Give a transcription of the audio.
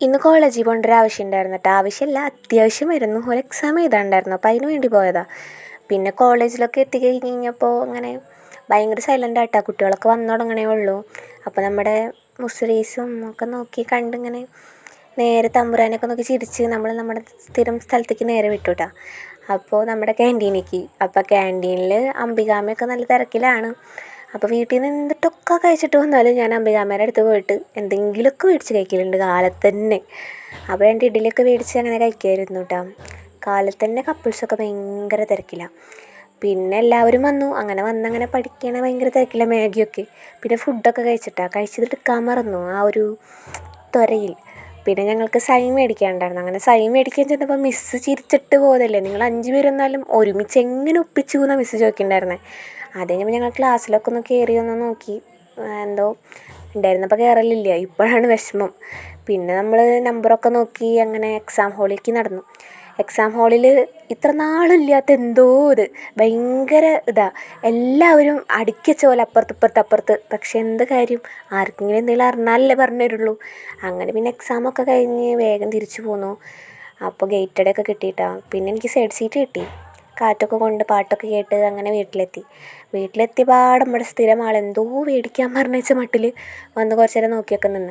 ഇന്ന് കോളേജിൽ പോകേണ്ട ഒരു ആവശ്യം ഉണ്ടായിരുന്നു കേട്ടോ. ആവശ്യമല്ല അത്യാവശ്യമായിരുന്നു ഒരു എക്സാം എഴുതാനുണ്ടായിരുന്നു. അപ്പോൾ അതിന് വേണ്ടി പോയതാ. പിന്നെ കോളേജിലൊക്കെ എത്തിക്കഴിഞ്ഞ് കഴിഞ്ഞപ്പോൾ ഇങ്ങനെ ഭയങ്കര സൈലന്റ് ആയിട്ടാണ് കുട്ടികളൊക്കെ വന്നു തുടങ്ങണേ ഉള്ളൂ. അപ്പോൾ നമ്മുടെ മുസ്രീസും ഒക്കെ നോക്കി കണ്ടിങ്ങനെ നേരെ തമ്പുരാനൊക്കെ നോക്കി ചിരിച്ച് നമ്മൾ നമ്മുടെ സ്ഥിരം സ്ഥലത്തേക്ക് നേരെ വിട്ടു കേട്ടോ അപ്പോൾ നമ്മുടെ ക്യാന്റീനിലേക്ക് അപ്പോൾ ക്യാന്റീനിൽ അംബികാമയൊക്കെ നല്ല തിരക്കിലാണ്. അപ്പോൾ വീട്ടിൽ നിന്ന് എന്തിട്ടൊക്കെ കഴിച്ചിട്ട് വന്നാലും ഞാൻ അംബികാമ്മേന്റെ അടുത്ത് പോയിട്ട് എന്തെങ്കിലുമൊക്കെ മേടിച്ച് കഴിക്കലുണ്ട് കാലത്ത് തന്നെ അപ്പോൾ രണ്ട് ഇഡ്ഡലിയൊക്കെ മേടിച്ച് അങ്ങനെ കഴിക്കുമായിരുന്നു കേട്ടോ കാലത്ത് തന്നെ കപ്പിൾസൊക്കെ ഭയങ്കര തിരക്കിലാണ് പിന്നെ എല്ലാവരും വന്നു. അങ്ങനെ വന്നങ്ങനെ പഠിക്കണ ഭയങ്കര തിരക്കില്ല മാഗിയൊക്കെ. പിന്നെ ഫുഡൊക്കെ കഴിച്ചിട്ടാണ് കഴിച്ചത് എടുക്കാൻ മറന്നു. ആ ഒരു ത്വരയിൽ. പിന്നെ ഞങ്ങൾക്ക് സൈൻ മേടിക്കാനുണ്ടായിരുന്നു. അങ്ങനെ സൈൻ മേടിക്കാൻ ചെന്നപ്പോൾ മിസ്സ് ചിരിച്ചിട്ട് പോയതല്ലേ? നിങ്ങൾ അഞ്ച് പേരെന്നാലും ഒരുമിച്ച് എങ്ങനെ ഒപ്പിച്ചു എന്നാണ് മിസ്സ് ചോദിക്കണ്ടായിരുന്നേ. അത് കഴിഞ്ഞപ്പോൾ ഞങ്ങൾ ക്ലാസ്സിലൊക്കെ ഒന്ന് കയറി ഒന്ന് നോക്കി. എന്തോ ഉണ്ടായിരുന്നപ്പോൾ കയറലില്ല ഇപ്പോഴാണ് വിഷമം. പിന്നെ നമ്മൾ നമ്പറൊക്കെ നോക്കി അങ്ങനെ എക്സാം ഹോളിലേക്ക് നടന്നു. എക്സാം ഹാളിൽ ഇത്ര നാളില്ലാത്ത എന്തോ ഇത്. ഭയങ്കര ഇതാ. എല്ലാവരും അടുക്കിച്ച പോലെ അപ്പുറത്ത് ഇപ്പുറത്ത് അപ്പുറത്ത്. പക്ഷെ എന്ത് കാര്യം? ആർക്കെങ്കിലും എന്തെങ്കിലും അറിഞ്ഞാലല്ലേ പറഞ്ഞു തരുള്ളൂ. അങ്ങനെ പിന്നെ എക്സാമൊക്കെ കഴിഞ്ഞ് വേഗം തിരിച്ചു പോന്നു. അപ്പോൾ ഗേറ്റഡൊക്കെ കിട്ടിയിട്ടാണ് പിന്നെ എനിക്ക് സൈഡ് സീറ്റ് കിട്ടി. കാറ്റൊക്കെ കൊണ്ട് പാട്ടൊക്കെ കേട്ട് അങ്ങനെ വീട്ടിലെത്തി. വീട്ടിലെത്തിയപാട് നമ്മുടെ സ്ഥിരം ആൾ എന്തോ മേടിക്കാൻ പറഞ്ഞു വെച്ച മട്ടിൽ വന്ന് കുറച്ച് നേരം നോക്കിയൊക്കെ നിന്ന്.